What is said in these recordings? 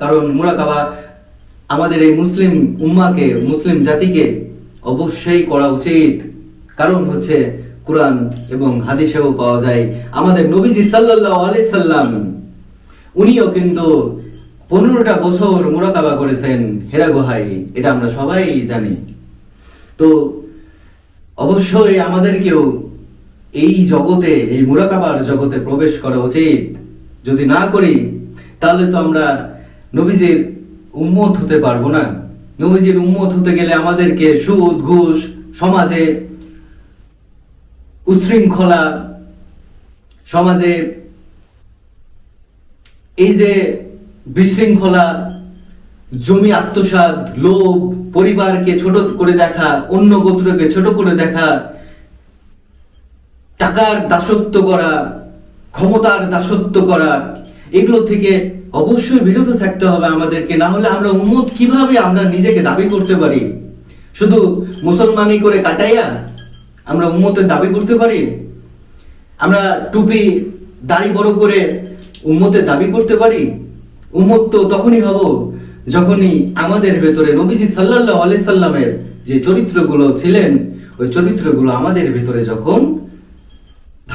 কারণ মুরাকাবা আমাদের এই মুসলিম উম্মাকে, মুসলিম জাতিকে অবশ্যই করা উচিত। কারণ হচ্ছে কোরআন এবং হাদিসেও পাওয়া যায়, আমাদের নবীজি সাল্লাল্লাহু আলাইহি সাল্লাম, উনিও কিন্তু পনেরোটা বছর মুরাকাবা করেছেন হেরা গুহায়, এটা আমরা সবাই জানি। তো অবশ্যই আমাদেরকেও এই জগতে, এই মুরাকাবার জগতে প্রবেশ করা উচিত। যদি না করি, তাহলে তো আমরা নবীজির উম্মত হতে পারব না। নবীজির উম্মত হতে গেলে আমাদেরকে সুদ, ঘুষ, সমাজে উচ্ছৃঙ্খলা, সমাজে এই যে বিশৃঙ্খলা, জমি আত্মসাৎ, লোভ, পরিবারকে ছোট করে দেখা, অন্য গোত্রকে ছোট করে দেখা, টাকার দাসত্ব করা, ক্ষমতার দাসত্ব করা এগুলো থেকে অবশ্যই বিরত থাকতে হবে আমাদেরকে, না হলে আমরা উম্মত কীভাবে আমরা নিজেকে দাবি করতে পারি? শুধু মুসলমানি করে কাটাইয়া আমরা উম্মতের দাবি করতে পারি? আমরা টুপি, দাড়ি বড় করে উম্মতের দাবি করতে পারি? উম্মত তো তখনই হব যখনই আমাদের ভেতরে নবীজি সাল্লাল্লাহু আলাইহি সাল্লামের যে চরিত্রগুলো ছিলেন, ওই চরিত্রগুলো আমাদের ভেতরে যখন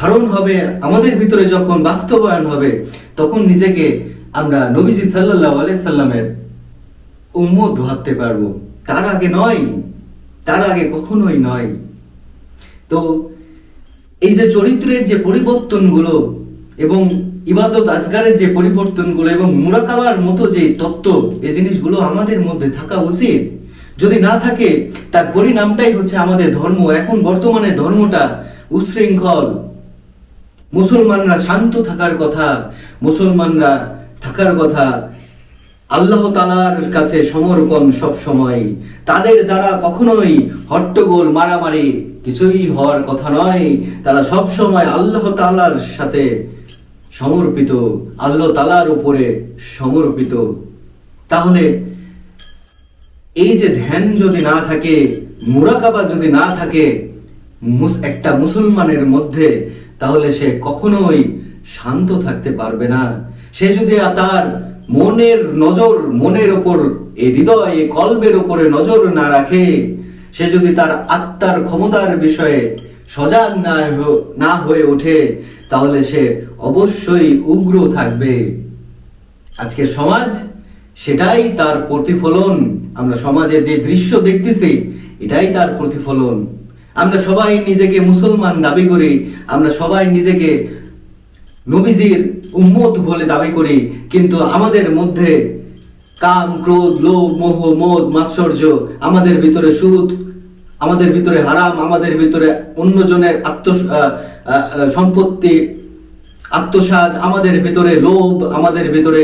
ধারণ হবে, আমাদের ভিতরে যখন বাস্তবায়ন হবে, তখন নিজেকে আমরা নবীজি সাল্লাল্লাহু আলাইহি সাল্লামের উম্মত ভাবতে পারব। তার আগে নয়, তার আগে কখনোই নয়। তো এই যে চরিত্রের যে পরিবর্তনগুলো এবং ইবাদত আজগারের যে পরিবর্তনগুলো এবং মুরাকাবার মতো যে তত্ত্ব এই জিনিসগুলো আমাদের মধ্যে থাকা উচিত। যদি না থাকে, তার পরিণামটাই হচ্ছে আমাদের ধর্ম। এখন বর্তমানে ধর্মটা উচ্ছৃঙ্খল মুসলমানরা শান্ত থাকার কথা, মুসলমানরা থাকার কথা, আল্লাহ তালার কাছে সমর্পণ সব সময়। তাদের দ্বারা কখনোই হট্টগোল, মারামারি কিছুই হওয়ার কথা নয়। তারা সব সময় আল্লাহ তালার সাথে সমর্পিত, আল্লাহ তালার উপরে সমর্পিত। তাহলে এই যে ধ্যান যদি না থাকে, মুরাকাবা যদি না থাকে একটা মুসলমানের মধ্যে তাহলে সে কখনোই শান্ত থাকতে পারবে না। সে যদি তার মনের নজর, মনের ওপর, এ হৃদয় এই কল্পের উপরে নজর না রাখে, সে যদি তার আত্মার ক্ষমতার বিষয়ে সজাগ না না হয়ে ওঠে, তাহলে সে অবশ্যই উগ্র থাকবে। আজকের সমাজ সেটাই তার প্রতিফলন। আমরা সমাজে যে দৃশ্য দেখতেছি, এটাই তার প্রতিফলন। আমরা সবাই নিজেকে মুসলমান দাবি করি, আমরা সবাই নিজেকে নবীজির উম্মত বলে দাবি করি, কিন্তু আমাদের মধ্যে কাম, ক্রোধ, লোভ, মোহ, মদ, মাৎসর্য আমাদের ভিতরে সুদ, আমাদের ভিতরে হারাম, আমাদের ভিতরে অন্যজনের আত্ম সম্পত্তি আত্মসাদ আমাদের ভিতরে লোভ, আমাদের ভিতরে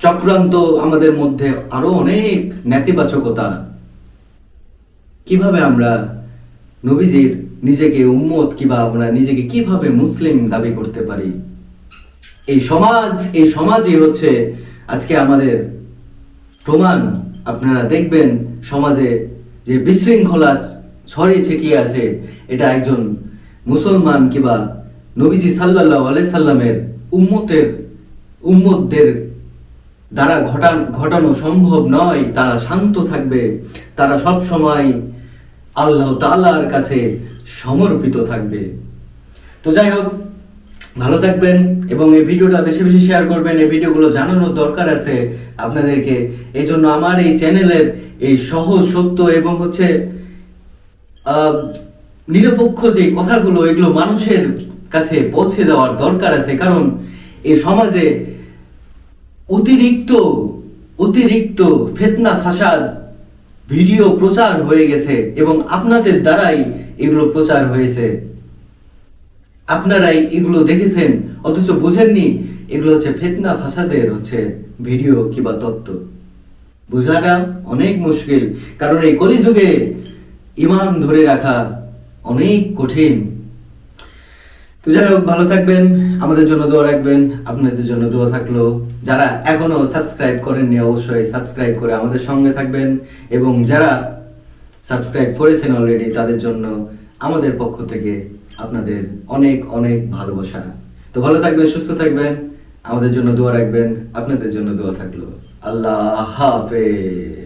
চক্রান্ত, আমাদের মধ্যে আরও অনেক নেতিবাচকতা। কীভাবে আমরা নবীজির নিজেকে উম্মত কিংবা আমরা নিজেকে কীভাবে মুসলিম দাবি করতে পারি? এই সমাজ, এই সমাজই হচ্ছে আজকে আমাদের প্রমাণ। আপনারা দেখবেন সমাজে যে বিশৃঙ্খলা ছড়িয়ে ছিটিয়ে আছে, এটা একজন মুসলমান কিংবা নবীজি সাল্লাল্লাহু আলাইহি সাল্লামের উম্মতের, উম্মতদের দ্বারা ঘটান ঘটানো সম্ভব নয়। তারা শান্ত থাকবে, তারা সব সময় আল্লাহ তাআলার কাছে সমর্পিত থাকবে। তো যাই হোক, ভালো থাকবেন এবং এই ভিডিওটা বেশি বেশি শেয়ার করবেন। এই ভিডিওগুলো জানানোর দরকার আছে আপনাদেরকে। এই জন্য আমার এই চ্যানেলের এই সহজ সত্য এবং হচ্ছে নিরপেক্ষ যে কথাগুলো, এগুলো মানুষের কাছে পৌঁছে দেওয়ার দরকার আছে। কারণ এই সমাজে অতিরিক্ত অতিরিক্ত ফেতনা, ফাসাদ ভিডিও প্রচার হয়ে গেছে এবং আপনাদের দ্বারাই এগুলো প্রচার হয়েছে। আপনারাই এগুলো দেখেছেন, অথচ বুঝেননি, এগুলো হচ্ছে ফেতনা ফাসাদের হচ্ছে ভিডিও কিংবা তত্ত্ব। বোঝাটা অনেক মুশকিল, কারণ এই কলিযুগে ইমান ধরে রাখা অনেক কঠিন। তো যাই হোক, ভালো থাকবেন, আমাদের জন্য দোয়া রাখবেন, আপনাদের জন্য দোয়া থাকল। যারা এখনও সাবস্ক্রাইব করেননি, অবশ্যই সাবস্ক্রাইব করে আমাদের সঙ্গে থাকবেন এবং যারা সাবস্ক্রাইব করেছেন অলরেডি তাদের জন্য আমাদের পক্ষ থেকে আপনাদের অনেক অনেক ভালোবাসা। তো ভালো থাকবেন, সুস্থ থাকবেন, আমাদের জন্য দোয়া রাখবেন, আপনাদের জন্য দোয়া থাকল। আল্লাহ হাফেজ।